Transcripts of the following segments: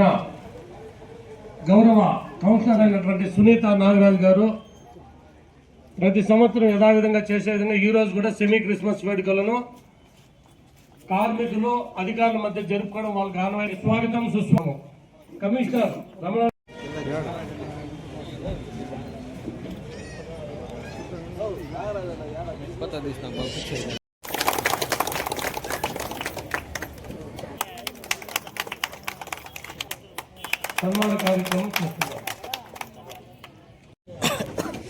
మన గౌరవ కౌన్సిలర్ అయినటువంటి సునీత నాగరాజ్ గారు ప్రతి సంవత్సరం యథావిధంగా చేసే విధంగా ఈ కూడా సెమీ క్రిస్మస్ వేడుకలను కార్మికులు అధికారుల మధ్య జరుపుకోవడం వాళ్ళకి ఆనవాయి స్వాగతం సుస్వాగతం. కమిషనర్ రమణ సన్మాన కార్యక్రమం చేస్తున్నారు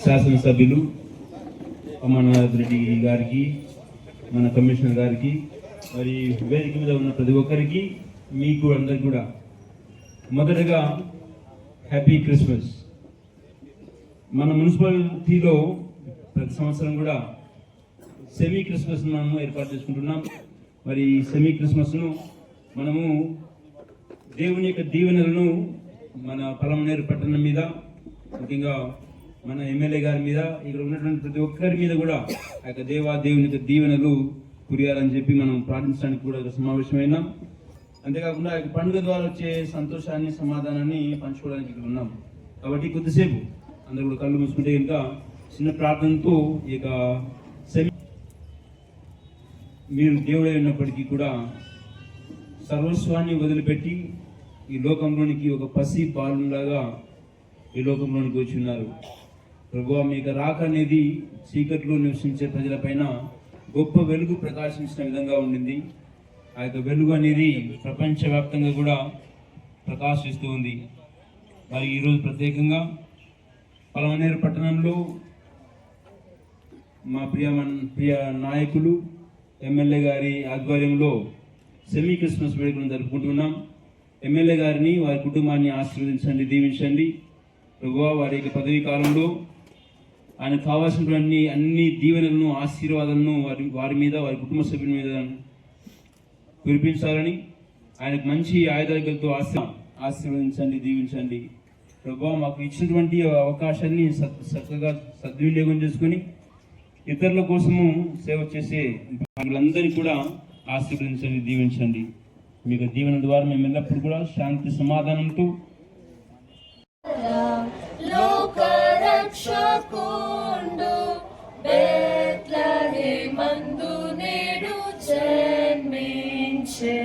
శాసనసభ్యులు అమర్నాథ్ రెడ్డి గారికి మన కమిషనర్ గారికి మరి వేదిక మీద ఉన్న ప్రతి ఒక్కరికి మీకు అందరికి కూడా మొదటగా హ్యాపీ క్రిస్మస్. మన మున్సిపాలిటీలో ప్రతి సంవత్సరం కూడా సెమీ క్రిస్మస్ మనము ఏర్పాటు చేసుకుంటున్నాం. మరి సెమీ క్రిస్మస్ను మనము దేవుని యొక్క దీవెనలను మన పలమనేరు పట్టణం మీద ముఖ్యంగా మన ఎమ్మెల్యే గారి మీద ఇక్కడ ఉన్నటువంటి ప్రతి ఒక్కరి మీద కూడా ఆ యొక్క దేవా దేవుని యొక్క దీవెనలు కురియాలని చెప్పి మనం ప్రార్థించడానికి కూడా ఒక సమావేశమైనాం. అంతేకాకుండా ఆ యొక్క పండుగ ద్వారా వచ్చే సంతోషాన్ని సమాధానాన్ని పంచుకోవడానికి ఇక్కడ ఉన్నాం. కాబట్టి కొద్దిసేపు అందరూ కూడా కళ్ళు మూసుకుంటే ఇంకా చిన్న ప్రార్థనతో ఈ యొక్క సెమి మీరు దేవుడై ఉన్నప్పటికీ కూడా సర్వస్వాన్ని వదిలిపెట్టి ఈ లోకంలోనికి ఒక పసి బాలులాగా ఈ లోకంలోనికి వచ్చి ప్రభు మీకు రాక అనేది చీకట్లో నివసించే ప్రజలపైన గొప్ప వెలుగు ప్రకాశించిన విధంగా ఉండింది. ఆ యొక్క వెలుగు అనేది ప్రపంచవ్యాప్తంగా కూడా ప్రకాశిస్తూ ఉంది. మరి ఈరోజు ప్రత్యేకంగా పలమనేరు పట్టణంలో మా ప్రియ మన- ప్రియ నాయకులు ఎమ్మెల్యే గారి ఆధ్వర్యంలో సెమీ క్రిస్మస్ వేడుకలను జరుపుకుంటున్నాం ఎమ్మెల్యే గారిని వారి కుటుంబాన్ని ఆశీర్వదించండి దీవించండి. ప్రభువా వారి యొక్క పదవీ కాలంలో ఆయన కావాల్సినటువంటి అన్ని దీవెనలను ఆశీర్వాదాలను వారి వారి మీద వారి కుటుంబ సభ్యుల మీద కురిపించాలని ఆయనకు మంచి ఆయుధాలతో ఆశ ఆశీర్వదించండి దీవించండి. ప్రభు మాకు ఇచ్చినటువంటి అవకాశాన్ని చక్కగా సద్వినియోగం చేసుకొని ఇతరుల కోసము సేవ చేసే వాళ్ళందరినీ కూడా ఆశీర్వదించండి దీవించండి. మీ యొక్క దీవెన ద్వారా మేము ఎల్లప్పుడు కూడా శాంతి సమాధానంతో లోకరక్షకుండు బెత్లహేమందు నేడు జన్మించే.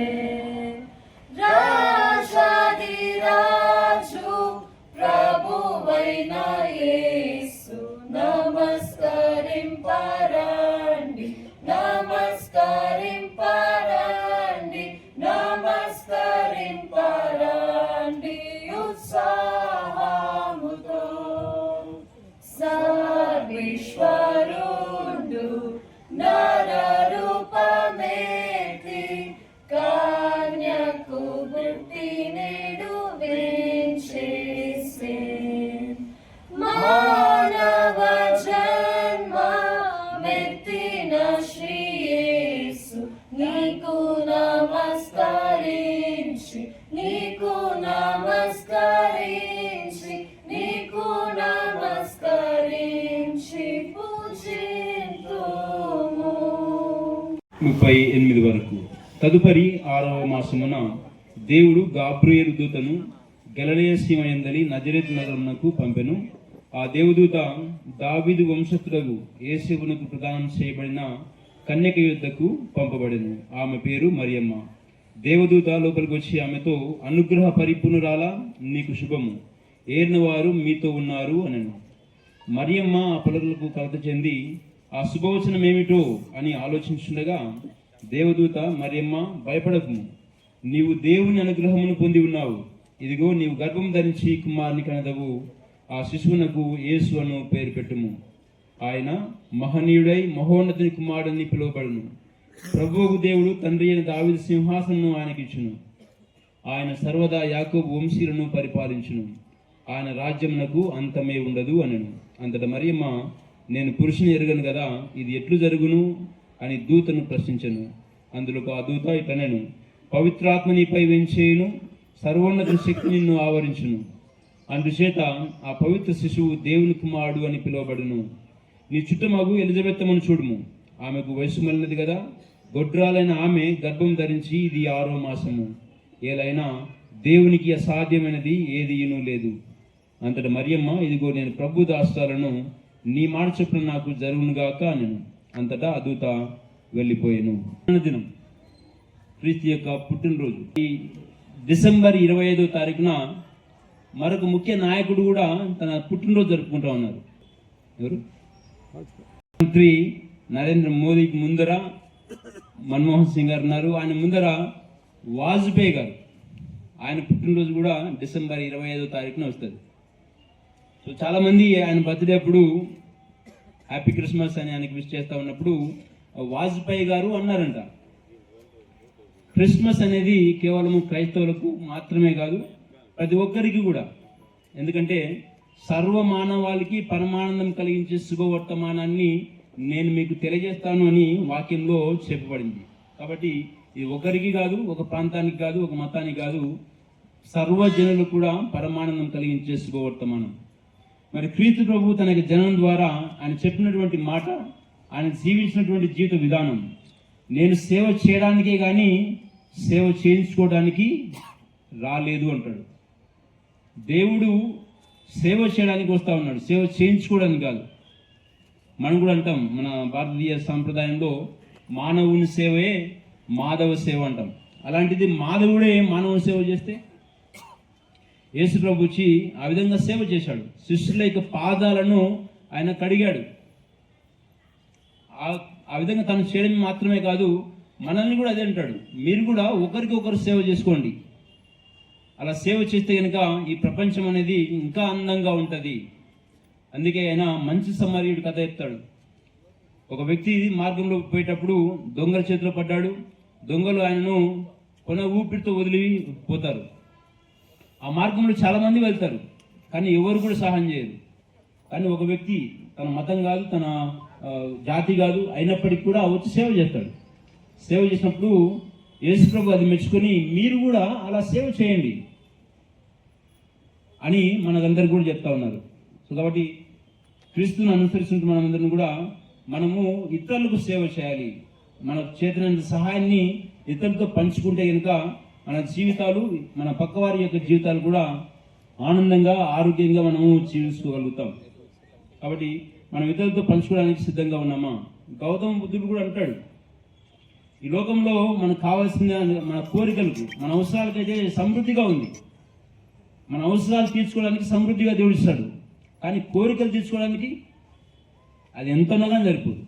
ముప్పై ఎనిమిది వరకు. తదుపరి ఆరవ మాసమున దేవుడు గాబ్రియేలు దూతను గలలయ సీమయందలి నజరేత్ నగరమునకు పంపెను. ఆ దేవదూత దావిదు వంశస్థులకు ఏసేవునకు ప్రదానం చేయబడిన కన్యక యుద్ధకు పంపబడింది ఆమె పేరు మరియమ్మ. దేవదూత లోపలికి వచ్చి ఆమెతో అనుగ్రహ పరిపూర్ణురాలా నీకు శుభము. ఏరినవారు మీతో ఉన్నారు అనను. మరియమ్మ ఆ పలుకులకు కలత చెంది ఆ శుభవచనం ఏమిటో అని ఆలోచించుండగా దేవదూత మరియమ్మ భయపడకు. నీవు దేవుని అనుగ్రహమును పొంది ఉన్నావు. ఇదిగో నీవు గర్భం ధరించి కుమారుని కనదవు. ఆ శిశువునకు యేసు అను పేరు పెట్టుము. ఆయన మహనీయుడై మహోన్నతుని కుమారుడని పిలువబడును. ప్రభువుకు దేవుడు తండ్రి అయిన దావిద సింహాసనను ఆయనకిచ్చును. ఆయన సర్వదా యాకోబు వంశీలను పరిపాలించును. ఆయన రాజ్యమునకు అంతమే ఉండదు అనను. అంతట మరియమ్మ నేను పురుషుని ఎరుగను కదా ఇది ఎట్లు జరుగును అని దూతను ప్రశ్నించను. అందులో ఆ దూత ఇట్లనెను పవిత్రాత్మ నీపై వెంచేయును సర్వోన్నత శక్తి నిన్ను ఆవరించును. అందుచేత ఆ పవిత్ర శిశువు దేవుని కుమారుడు అని పిలువబడును. నీ చుట్టమగు ఎలిజబెత్తమని చూడుము. ఆమెకు వయసు మళ్ళినది కదా. గొడ్రాలైన ఆమె గర్భం ధరించి ఇది ఆరో మాసము. ఏలైనా దేవునికి అసాధ్యమైనది ఏదీనూ లేదు. అంతట మరియమ్మ ఇదిగో నేను ప్రభు దాస్తాలను నీ మాట చొప్పున నాకు జరుగునుగాక నేను అంతటా అదూత వెళ్ళిపోయాను. దినం క్రీస్తు యొక్క పుట్టినరోజు. ఈ డిసెంబర్ ఇరవై ఐదో తారీఖున మరొక ముఖ్య నాయకుడు కూడా తన పుట్టినరోజు జరుపుకుంటా ఉన్నారు. ఎవరు? మంత్రి నరేంద్ర మోదీకి ముందర మన్మోహన్ సింగ్ గారు ఉన్నారు. ఆయన ముందర వాజ్పేయి గారు. ఆయన పుట్టినరోజు కూడా డిసెంబర్ ఇరవై ఐదో తారీఖున వస్తుంది. సో చాలామంది ఆయన బర్త్డే అప్పుడు హ్యాపీ క్రిస్మస్ అని ఆయనకి విష్ చేస్తూ ఉన్నప్పుడు వాజ్పేయి గారు అన్నారంట. క్రిస్మస్ అనేది కేవలము క్రైస్తవులకు మాత్రమే కాదు ప్రతి ఒక్కరికి కూడా. ఎందుకంటే సర్వ మానవాళికి పరమానందం కలిగించే శుభవర్తమానాన్ని నేను మీకు తెలియజేస్తాను అని వాక్యంలో చెప్పబడింది. కాబట్టి ఇది ఒకరికి కాదు ఒక ప్రాంతానికి కాదు ఒక మతానికి కాదు సర్వజనులు కూడా పరమానందం కలిగించే శుభవర్తమానం మరి క్రీస్తు ప్రభు తన యొక్క జనం ద్వారా ఆయన చెప్పినటువంటి మాట ఆయన జీవించినటువంటి జీవిత విధానం. నేను సేవ చేయడానికే కానీ సేవ చేయించుకోవడానికి రాలేదు అంటాడు. దేవుడు సేవ చేయడానికి వస్తూ ఉన్నాడు. సేవ చేయించుకోవడానికి కాదు. మనం కూడా అంటాం మన భారతీయ సాంప్రదాయంలో మానవుని సేవే మాధవ సేవ అంటాం. అలాంటిది మాధవుడే మానవ సేవ చేస్తే యేసు ప్రభు వచ్చి ఆ విధంగా సేవ చేశాడు. శిష్యుల యొక్క పాదాలను ఆయన కడిగాడు. ఆ- విధంగా తను చేయడం మాత్రమే కాదు మనల్ని కూడా అదే అంటాడు. మీరు కూడా ఒకరికి ఒకరు సేవ చేసుకోండి. అలా సేవ చేస్తే కనుక ఈ ప్రపంచం అనేది ఇంకా అందంగా ఉంటుంది. అందుకే ఆయన మంచి సమర్యుడు కథ చెప్తాడు. ఒక వ్యక్తి మార్గంలో పోయేటప్పుడు దొంగల చేతిలో పడ్డాడు. దొంగలు ఆయనను కొన ఊపిరితో వదిలి పోతారు. ఆ మార్గంలో చాలామంది వెళ్తారు కానీ ఎవరు కూడా సహాయం చేయరు. కానీ ఒక వ్యక్తి తన మతం కాదు తన జాతి కాదు అయినప్పటికీ కూడా వచ్చి సేవ చేస్తాడు. సేవ చేసినప్పుడు యేసుప్రభు అది మెచ్చుకొని మీరు కూడా అలా సేవ చేయండి అని మనకందరికి కూడా చెప్తా ఉన్నారు. సో కాబట్టి క్రీస్తుని అనుసరిస్తుంటే మనమందరం కూడా మనము ఇతరులకు సేవ చేయాలి. మన చేతనంత సహాయాన్ని ఇతరులతో పంచుకుంటే కనుక మన జీవితాలు మన పక్కవారి యొక్క జీవితాలు కూడా ఆనందంగా ఆరోగ్యంగా మనము జీవించుకోగలుగుతాం. కాబట్టి మనం ఇతరులతో పంచుకోవడానికి సిద్ధంగా ఉన్నామా? గౌతమ బుద్ధుడు కూడా అంటాడు ఈ లోకంలో మనకు కావాల్సిన మన కోరికలకు మన అవసరాలకైతే సమృద్ధిగా ఉంది. మన అవసరాలు తీర్చుకోవడానికి సమృద్ధిగా దేవుడిస్తాడు కానీ కోరికలు తీర్చుకోవడానికి అది ఎంత ఉన్నగా సరిపోదు.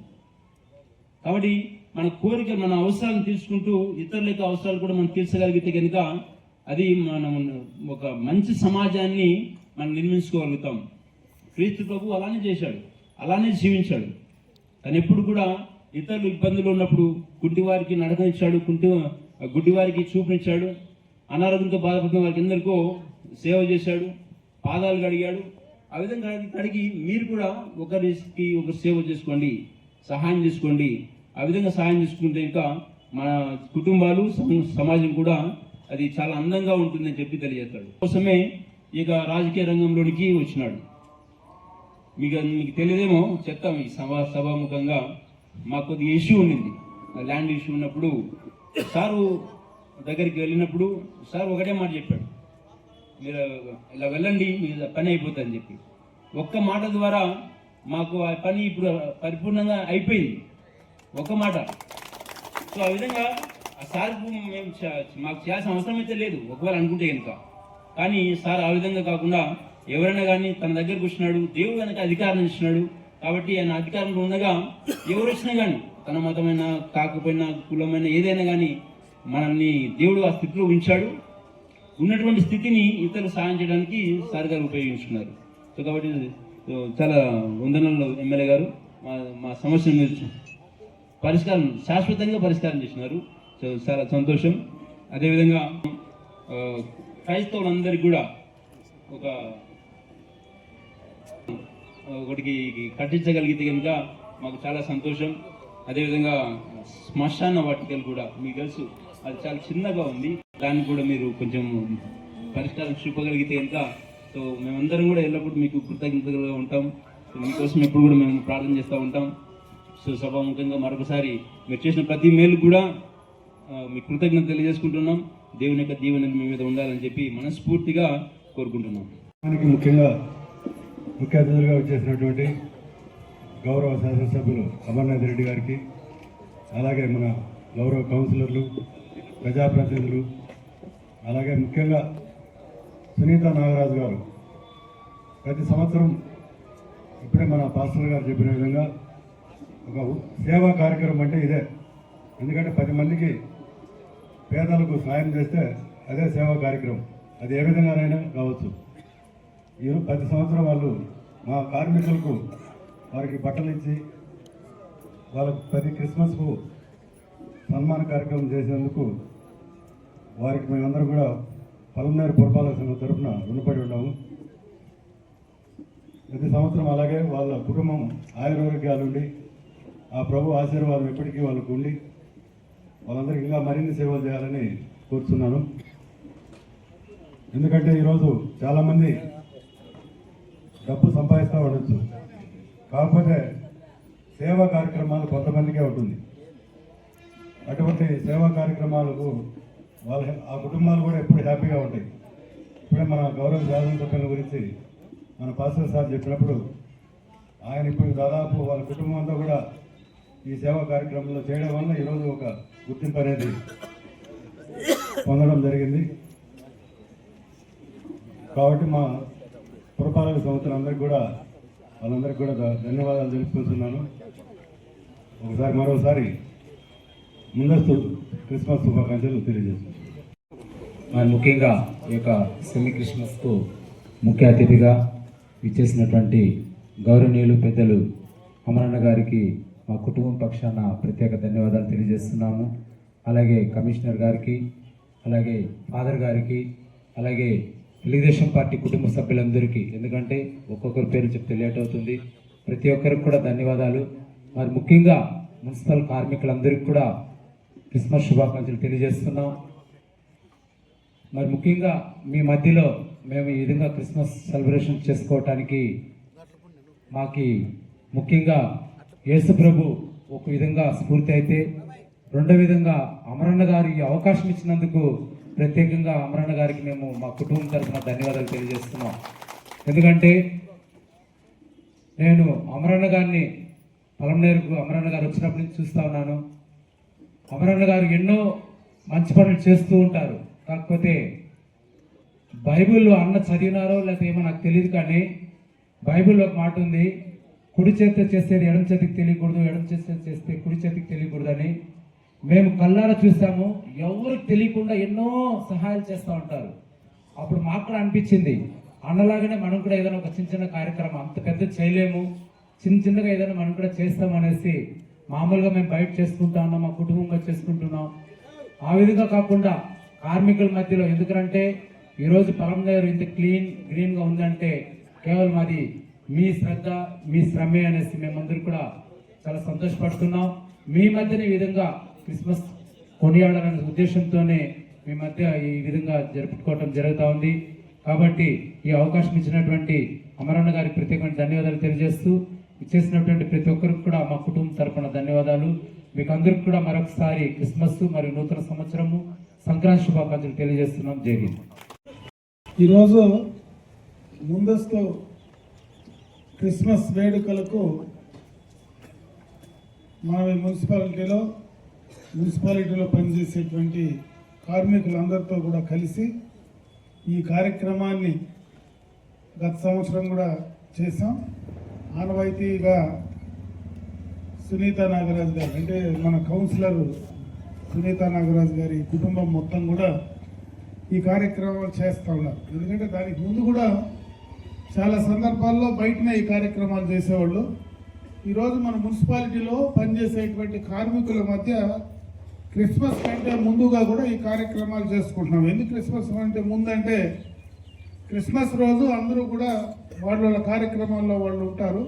కాబట్టి మన కోరిక మన అవసరాలను తీర్చుకుంటూ ఇతరుల యొక్క అవసరాలు కూడా మనం తీర్చగలిగితే కనుక అది మనం ఒక మంచి సమాజాన్ని మనం నిర్మించుకోగలుగుతాం. క్రీస్తు ప్రభు అలానే చేశాడు అలానే జీవించాడు. తను ఎప్పుడు కూడా ఇతరులు ఇబ్బందులు ఉన్నప్పుడు గుడ్డివారికి వారికి నడకనిచ్చాడు కుంటి గుడ్డి వారికి చూపునిచ్చాడు అనారోగ్యంతో బాధపడుతున్న వారికి ఎందరికో సేవ చేశాడు పాదాలు కడిగాడు. ఆ విధంగా కడిగి మీరు కూడా ఒకరికి ఒకరు సేవ చేసుకోండి సహాయం చేసుకోండి. ఆ విధంగా సహాయం చేసుకుంటే ఇంకా మన కుటుంబాలు సమాజం కూడా అది చాలా అందంగా ఉంటుందని చెప్పి తెలియజేస్తాడు. కోసమే ఇక రాజకీయ రంగంలోనికి వచ్చినాడు. మీకు మీకు తెలియదేమో చెప్తాం ఈ సభా సభాముఖంగా మాకు కొద్దిగా ఇష్యూ ఉండింది. ల్యాండ్ ఇష్యూ ఉన్నప్పుడు సారు దగ్గరికి వెళ్ళినప్పుడు సార్ ఒకటే మాట చెప్పాడు. మీరు ఇలా వెళ్ళండి మీ పని అయిపోతుంది అని చెప్పి. ఒక్క మాట ద్వారా మాకు ఆ పని ఇప్పుడు పరిపూర్ణంగా అయిపోయింది. ఒక మాట. సో ఆ విధంగా ఆ సార్ మేము మాకు చేయాల్సిన అవసరం అయితే లేదు. ఒకవేళ అనుకుంటే కనుక కానీ సార్ ఆ విధంగా కాకుండా ఎవరైనా కానీ తన దగ్గరకు వచ్చినాడు దేవుడు కనుక అధికారం ఇచ్చినాడు కాబట్టి ఆయన అధికారంలో ఉండగా ఎవరు వచ్చినా కానీ తన మతమైన కాకపోయినా కులమైన ఏదైనా కానీ మనల్ని దేవుడు ఆ స్థితిలో ఉంచాడు. ఉన్నటువంటి స్థితిని ఇతరులు సాయం చేయడానికి సార్ గారు ఉపయోగించుకున్నారు. సో కాబట్టి చాలా వందనలు ఎమ్మెల్యే గారు. మా మా సమస్యను పరిష్కారం శాశ్వతంగా పరిష్కారం చేసినారు. సో చాలా సంతోషం. అదేవిధంగా క్రైస్తవులందరికీ కూడా ఒక ఒకటికి కట్టించగలిగితే కనుక మాకు చాలా సంతోషం. అదేవిధంగా శ్మశాన వాటికలు కూడా మీకు తెలుసు అది చాలా చిన్నగా ఉంది. దాన్ని కూడా మీరు కొంచెం పరిష్కారం చూపగలిగితే కనుక సో మేమందరం కూడా ఎల్లప్పుడూ మీకు కృతజ్ఞతగా ఉంటాం. మీకోసం ఎప్పుడు కూడా మేము ప్రార్థన చేస్తూ ఉంటాం. సభాముఖంగా మరొకసారి మీరు చేసిన ప్రతి మేలు కూడా మీ కృతజ్ఞత తెలియజేసుకుంటున్నాం. దేవుని యొక్క దీవెనలు మీ మీద ఉండాలని చెప్పి మనస్ఫూర్తిగా కోరుకుంటున్నాం. మనకి ముఖ్యంగా ముఖ్య అతిథులుగా వచ్చేసినటువంటి గౌరవ శాసనసభ్యులు అమర్నాథ్ రెడ్డి గారికి అలాగే మన గౌరవ కౌన్సిలర్లు ప్రజాప్రతినిధులు అలాగే ముఖ్యంగా సునీత నాగరాజు గారు. ప్రతి సంవత్సరం ఇప్పుడే మన పాస్టర్ గారు చెప్పిన విధంగా ఒక సేవా కార్యక్రమం అంటే ఇదే. ఎందుకంటే పది మందికి పేదలకు సాయం చేస్తే అదే సేవా కార్యక్రమం. అది ఏ విధంగానైనా కావచ్చు. ఈ ప్రతి సంవత్సరం వాళ్ళు మా కార్మికులకు వారికి బట్టలు ఇచ్చి వాళ్ళకు ప్రతి క్రిస్మస్కు సన్మాన కార్యక్రమం చేసినందుకు వారికి మేమందరం కూడా పలమనేరు పురపాలక సంఘం తరఫున రుణపడి ఉన్నాము. ప్రతి సంవత్సరం అలాగే వాళ్ళ కుటుంబం ఆయుర్వేగాలుండి ఆ ప్రభు ఆశీర్వాదం ఎప్పటికీ వాళ్ళకు ఉండి వాళ్ళందరికీ ఇంకా మరిన్ని సేవలు చేయాలని కోరుతున్నాను ఎందుకంటే ఈరోజు చాలామంది డబ్బు సంపాదిస్తూ ఉండొచ్చు. కాకపోతే సేవా కార్యక్రమాలు కొంతమందికే ఉంటుంది. అటువంటి సేవా కార్యక్రమాలకు వాళ్ళ ఆ కుటుంబాలు కూడా ఎప్పుడు హ్యాపీగా ఉంటాయి. ఇప్పుడే మన గౌరవ శాసనసభ్యుల గురించి మన పాస్టర్ సార్ చెప్పినప్పుడు ఆయన ఇప్పుడు దాదాపు వాళ్ళ కుటుంబం అంతా కూడా ఈ సేవా కార్యక్రమంలో చేయడం వల్ల ఈరోజు ఒక గుర్తింపు అనేది పొందడం జరిగింది. కాబట్టి మా పురపాలక సంస్థలందరికీ కూడా వాళ్ళందరికీ కూడా ధన్యవాదాలు తెలుపుకుంటున్నాను. ఒకసారి మరోసారి ముందస్తు క్రిస్మస్ శుభాకాంక్షలు తెలియజేస్తున్నాను. మరి ముఖ్యంగా ఈ యొక్క సెమీ క్రిస్మస్కు ముఖ్య అతిథిగా ఇచ్చేసినటువంటి గౌరవనీయులు పెద్దలు అమరన్న గారికి మా కుటుంబం పక్షాన ప్రత్యేక ధన్యవాదాలు తెలియజేస్తున్నాము. అలాగే కమిషనర్ గారికి అలాగే ఫాదర్ గారికి అలాగే తెలుగుదేశం పార్టీ కుటుంబ సభ్యులందరికీ ఎందుకంటే ఒక్కొక్కరి పేరు చెప్తే లేట్ అవుతుంది. ప్రతి ఒక్కరికి కూడా ధన్యవాదాలు. మరి ముఖ్యంగా మున్సిపల్ కార్మికులందరికీ కూడా క్రిస్మస్ శుభాకాంక్షలు తెలియజేస్తున్నాం. మరి ముఖ్యంగా మీ మధ్యలో మేము ఈ విధంగా క్రిస్మస్ సెలబ్రేషన్ చేసుకోవటానికి మాకి ముఖ్యంగా యేసు ప్రభు ఒక విధంగా స్ఫూర్తి అయితే రెండో విధంగా అమరన్న గారు ఈ అవకాశం ఇచ్చినందుకు ప్రత్యేకంగా అమరన్న గారికి మేము మా కుటుంబం తరఫున ధన్యవాదాలు తెలియజేస్తున్నాం. ఎందుకంటే నేను అమరన్న గారిని పలంనేరుకు అమరన్న గారు వచ్చినప్పటి నుంచి చూస్తూ ఉన్నాను. అమరన్న గారు ఎన్నో మంచి పనులు చేస్తూ ఉంటారు. కాకపోతే బైబిల్ అన్న చదివినారో లేకపోతే ఏమో నాకు తెలియదు కానీ బైబిల్లో ఒక మాట ఉంది కుడి చేత చేసేది ఎడమ చేతికి తెలియకూడదు ఎడం చేత చేస్తే కుడి చేతికి తెలియకూడదు అని మేము కళ్ళారా చూసాము. ఎవరికి తెలియకుండా ఎన్నో సహాయాలు చేస్తూ ఉంటారు. అప్పుడు మాకు కూడా అనిపించింది. అన్నలాగానే మనం కూడా ఏదైనా ఒక చిన్న చిన్న కార్యక్రమం అంత పెద్ద చేయలేము. చిన్న చిన్నగా ఏదైనా మనం కూడా చేస్తాం అనేసి మామూలుగా మేము బయట చేసుకుంటా ఉన్నాం మా కుటుంబంగా చేసుకుంటున్నాం. ఆ విధంగా కాకుండా కార్మికుల మధ్యలో ఎందుకంటే ఈరోజు పొలంనేరు ఇంత క్లీన్ గ్రీన్గా ఉందంటే కేవలం అది మీ శ్రద్ధ మీ శ్రమే అనేసి మేమందరూ కూడా చాలా సంతోషపడుతున్నాం. మీ మధ్యన ఈ విధంగా క్రిస్మస్ కొనియాడాలనే ఉద్దేశంతోనే మీ మధ్య ఈ విధంగా జరుపుకోవటం జరుగుతూ ఉంది. కాబట్టి ఈ అవకాశం ఇచ్చినటువంటి అమరన్న గారికి ప్రత్యేకమైన ధన్యవాదాలు తెలియజేస్తూ ఇచ్చేసినటువంటి ప్రతి ఒక్కరికి కూడా మా కుటుంబం తరపున ధన్యవాదాలు. మీకు అందరికి కూడా మరొకసారి క్రిస్మస్ మరియు నూతన సంవత్సరము సంక్రాంతి శుభాకాంక్షలు తెలియజేస్తున్నాం. జై ఈరోజు ముందస్తు క్రిస్మస్ వేడుకలకు మన మున్సిపాలిటీలో మున్సిపాలిటీలో పనిచేసేటువంటి కార్మికులందరితో కూడా కలిసి ఈ కార్యక్రమాన్ని గత సంవత్సరం కూడా చేసాం ఆనవాయితీగా సునీత నాగరాజు గారు అంటే మన కౌన్సిలర్ సునీత నాగరాజు గారి కుటుంబం మొత్తం కూడా ఈ కార్యక్రమాలు చేస్తూ ఉన్నారు. ఎందుకంటే దానికి ముందు కూడా చాలా సందర్భాల్లో బయటనే ఈ కార్యక్రమాలు చేసేవాళ్ళు. ఈరోజు మన మున్సిపాలిటీలో పనిచేసేటువంటి కార్మికుల మధ్య క్రిస్మస్ కంటే ముందుగా కూడా ఈ కార్యక్రమాలు చేసుకుంటున్నాం. ఎందుకు క్రిస్మస్ అంటే ముందంటే క్రిస్మస్ రోజు అందరూ కూడా వాళ్ళ కార్యక్రమాల్లో వాళ్ళు ఉంటారు.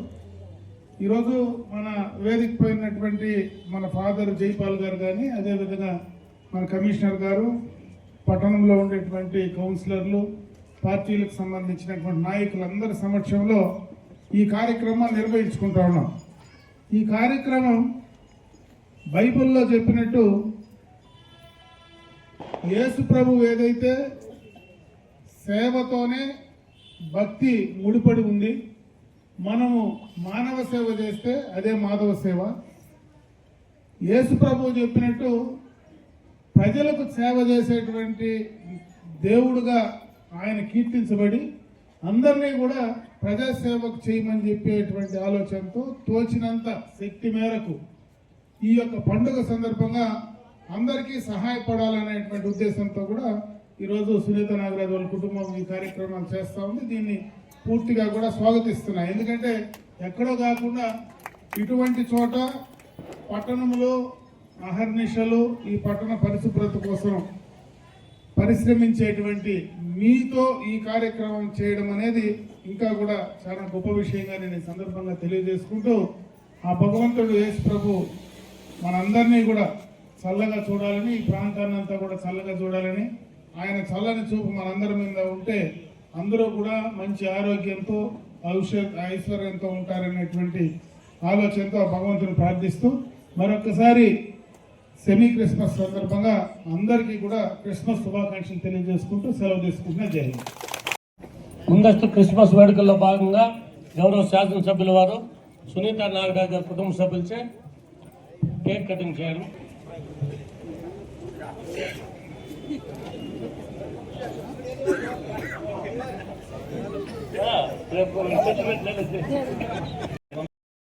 ఈరోజు మన వేదిక పోయినటువంటి మన ఫాదర్ జైపాల్ గారు కానీ అదేవిధంగా మన కమిషనర్ గారు పట్టణంలో ఉండేటువంటి కౌన్సిలర్లు పార్టీలకు సంబంధించినటువంటి నాయకులందరి సమక్షంలో ఈ కార్యక్రమాన్ని నిర్వహించుకుంటా ఉన్నాం. ఈ కార్యక్రమం బైబిల్లో చెప్పినట్టు యేసు ప్రభు ఏదైతే సేవతోనే భక్తి ముడిపడి ఉంది మనము మానవ సేవ చేస్తే అదే మాధవ సేవ. యేసు ప్రభు చెప్పినట్టు ప్రజలకు సేవ చేసేటువంటి దేవుడుగా ఆయన కీర్తించబడి అందరినీ కూడా ప్రజాసేవకు చేయమని చెప్పేటువంటి ఆలోచనతో తోచినంత శక్తి మేరకు ఈ యొక్క పండుగ సందర్భంగా అందరికీ సహాయపడాలనేటువంటి ఉద్దేశంతో కూడా ఈరోజు సునీత నాగరాజు వాళ్ళ కుటుంబం ఈ కార్యక్రమాలు చేస్తూ ఉంది. దీన్ని పూర్తిగా కూడా స్వాగతిస్తున్నా ఎందుకంటే ఎక్కడో కాకుండా ఇటువంటి చోట పట్టణంలో అహర్నిశలు ఈ పట్టణ పరిశుభ్రత కోసం పరిశ్రమించేటువంటి మీతో ఈ కార్యక్రమం చేయడం అనేది ఇంకా కూడా చాలా గొప్ప విషయంగా నేను ఈ సందర్భంగా తెలియజేసుకుంటూ ఆ భగవంతుడు యేసు ప్రభు మనందరినీ కూడా చల్లగా చూడాలని ఈ ప్రాంతాన్ని అంతా కూడా చల్లగా చూడాలని ఆయన చల్లని చూపు మనందరి మీద ఉంటే అందరూ కూడా మంచి ఆరోగ్యంతో ఔషధ ఐశ్వర్యంతో ఉంటారనేటువంటి ఆలోచనతో భగవంతుని ప్రార్థిస్తూ మరొకసారి సెమీ క్రిస్మస్ సందర్భంగా అందరికీ కూడా క్రిస్మస్ శుభాకాంక్షలు తెలియజేసుకుంటూ సెలవు తీసుకుంటున్నా జై ముందస్తు క్రిస్మస్ వేడుకల్లో భాగంగా గౌరవ శాసనసభ్యుల వారు సునీత నాగరాజు గారి కుటుంబ సభ్యులచే కేక్ కటింగ్ చేయడం. రేపు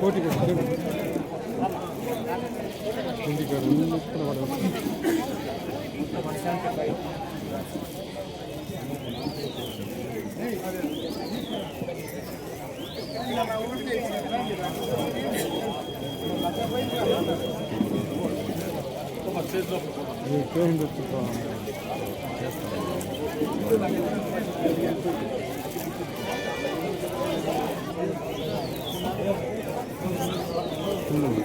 போட்டி 예, 꽤 힘들겠다. 음.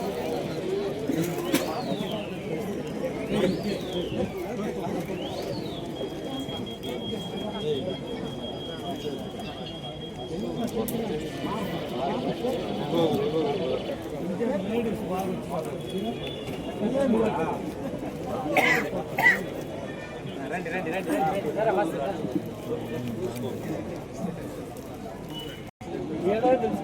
రండి తెలుసు